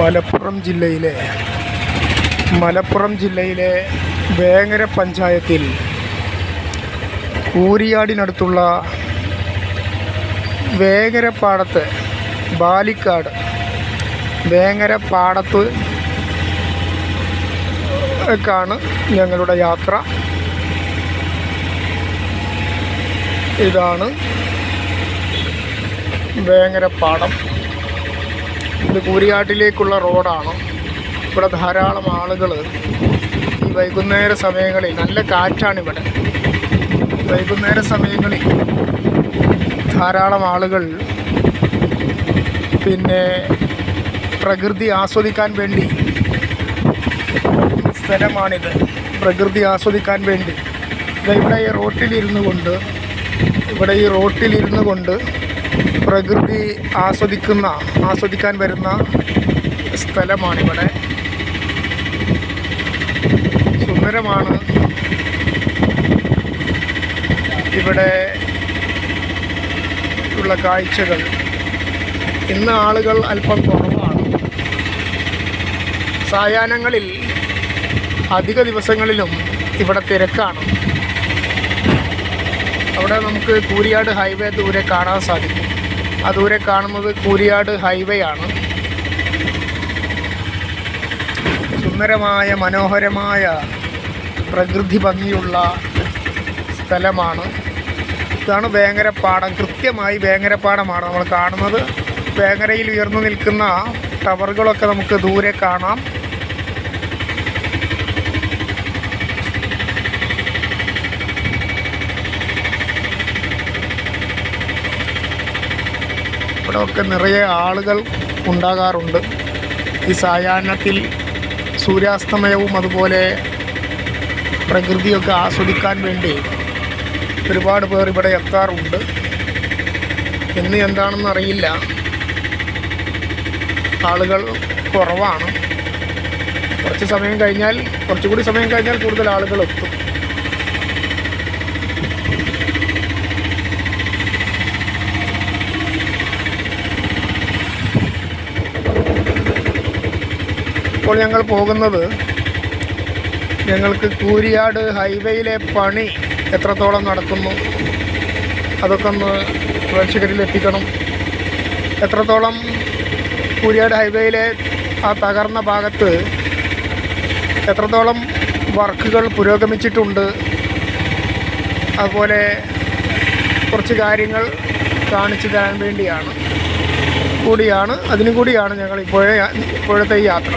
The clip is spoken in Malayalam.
മലപ്പുറം ജില്ലയിലെ മലപ്പുറം ജില്ലയിലെ വേങ്ങര പഞ്ചായത്തിൽ കൂരിയാടിനടുത്തുള്ള വേങ്ങരപ്പാടത്ത് ബാലിക്കാട് വേങ്ങര പാടത്ത് ക്കാണ് ഞങ്ങളുടെ യാത്ര. ഇതാണ് വേങ്ങരപ്പാടം ഇത് കൂരിയാട്ടിലേക്കുള്ള റോഡാണ്. ഇവിടെ ധാരാളം ആളുകൾ ഈ വൈകുന്നേര സമയങ്ങളിൽ നല്ല കാറ്റാണ് ഇവിടെ വൈകുന്നേര സമയങ്ങളിൽ ധാരാളം ആളുകൾ പിന്നെ പ്രകൃതി ആസ്വദിക്കാൻ വേണ്ടി സ്ഥലമാണിത്. പ്രകൃതി ആസ്വദിക്കാൻ വേണ്ടി. ഇവിടെ ഈ റോട്ടിലിരുന്നു കൊണ്ട് ഇവിടെ ഈ റോട്ടിലിരുന്നു കൊണ്ട് പ്രകൃതി ആസ്വദിക്കുന്ന ആസ്വദിക്കാൻ വരുന്ന സ്ഥലമാണിവിടെ. സുന്ദരമാണ്. ഇവിടെ ഉള്ള കാഴ്ചകൾ. ഇന്ന് ആളുകൾ അല്പം കുറവാണ്. സായാഹ്നങ്ങളിൽ അധിക ദിവസങ്ങളിലും ഇവിടെ തിരക്കാണ്. അവിടെ നമുക്ക് കൂരിയാട് ഹൈവേ ദൂരെ കാണാൻ സാധിക്കും. ആ ദൂരെ കാണുന്നത് കൂരിയാട് ഹൈവേ ആണ്. സുന്ദരമായ മനോഹരമായ പ്രകൃതി ഭംഗിയുള്ള സ്ഥലമാണ്. ഇതാണ് വേങ്ങരപ്പാടം. കൃത്യമായി വേങ്ങരപ്പാടമാണ് നമ്മൾ കാണുന്നത്. വേങ്ങരയിൽ ഉയർന്നു നിൽക്കുന്ന ടവറുകളൊക്കെ നമുക്ക് ദൂരെ കാണാം. ഇവിടെ ഒക്കെ നിറയെ ആളുകൾ ഉണ്ടാകാറുണ്ട്. ഈ സായാഹ്നത്തിൽ സൂര്യാസ്തമയവും അതുപോലെ പ്രകൃതിയൊക്കെ ആസ്വദിക്കാൻ വേണ്ടി ഒരുപാട് പേർ ഇവിടെ എത്താറുണ്ട്. ഇന്ന് എന്താണെന്ന് അറിയില്ല. ആളുകൾ കുറവാണ്. കുറച്ച് സമയം കഴിഞ്ഞാൽ കുറച്ചുകൂടി സമയം കഴിഞ്ഞാൽ കൂടുതൽ ആളുകൾ എത്തും. ഇപ്പോൾ ഞങ്ങൾ പോകുന്നത് ഞങ്ങൾക്ക് കൂരിയാട് ഹൈവേയിലെ പണി എത്രത്തോളം നടക്കുന്നു? അതൊക്കെ ഒന്ന് പ്രേക്ഷകരിൽ എത്തിക്കണം. എത്രത്തോളം കൂരിയാട് ഹൈവേയിലെ ആ തകർന്ന ഭാഗത്ത് എത്രത്തോളം വർക്കുകൾ പുരോഗമിച്ചിട്ടുണ്ട്? അതുപോലെ കുറച്ച് കാര്യങ്ങൾ കാണിച്ചു തരാൻ വേണ്ടിയാണ്. കൂടിയാണ് അതിനും കൂടിയാണ് ഞങ്ങൾ ഇപ്പോഴേ ഇപ്പോഴത്തെ ഈ യാത്ര.